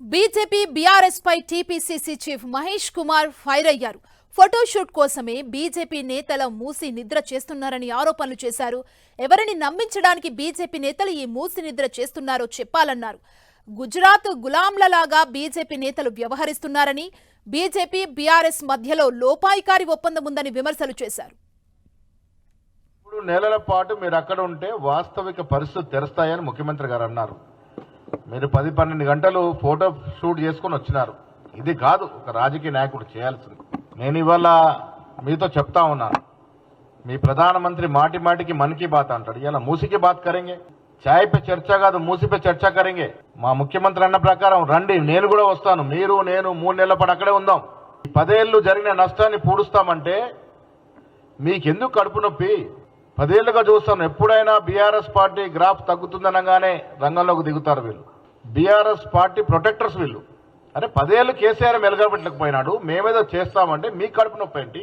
BJP BRS పై TPCC chief Mahesh Kumar fire అయ్యారు. Photoshoot కోసమే BJP నేతల మూసి నిద్ర చేస్తున్నారని ఆరోపణలు చేశారు. ఎవరిని నమ్మించడానికి బీజేపీ నేతలు ఈ మూసి నిద్ర చేస్తున్నారో చెప్పాలన్నారు. గుజరాత్ గులాంలలాగా బీజేపీ నేతలు వ్యవహరిస్తున్నారని బీజేపీ బీఆర్ఎస్ మధ్యలో లోపాయికారి ఒప్పందం ఉందని విమర్శలు చేశారు. మూడు నెలల పాటు మీరు అక్కడ ఉంటే వాస్తవిక పరిస్థితులు తెరుస్తాయని ముఖ్యమంత్రి గారు అన్నారు. మీరు పది పన్నెండు గంటలు ఫోటో షూట్ చేసుకొని వచ్చినారు. ఇది కాదు ఒక రాజకీయ నాయకుడు చేయాల్సింది. నేను ఇవాళ మీతో చెప్తా ఉన్నాను. మీ ప్రధానమంత్రి మాటి మాటికి మన్ కీ బాత్ అంటాడు. ఇలా మూసికి బాత్ కరెంగే. ఛాయ్ పే చర్చ కాదు మూసిపై చర్చ కరెంగే. మా ముఖ్యమంత్రి అన్న ప్రకారం రండి నేను కూడా వస్తాను. మీరు నేను మూడు నెలల పాటు అక్కడే ఉందాం. పదేళ్ళు పదేళ్ళు జరిగిన నష్టాన్ని పూడుస్తామంటే మీకెందుకు కడుపు నొప్పి? పదేళ్ళుగా చూస్తాను ఎప్పుడైనా బీఆర్ఎస్ పార్టీ గ్రాఫ్ తగ్గుతుందనగానే రంగంలోకి దిగుతారు వీళ్ళు. బీఆర్ఎస్ పార్టీ ప్రొటెక్టర్స్ వీళ్ళు. అరే పదేళ్ళు కేసీఆర్ మెలగబెట్టలేకపోయినాడు మేమేదో చేస్తామంటే మీ కడుపు నొప్పి ఏంటి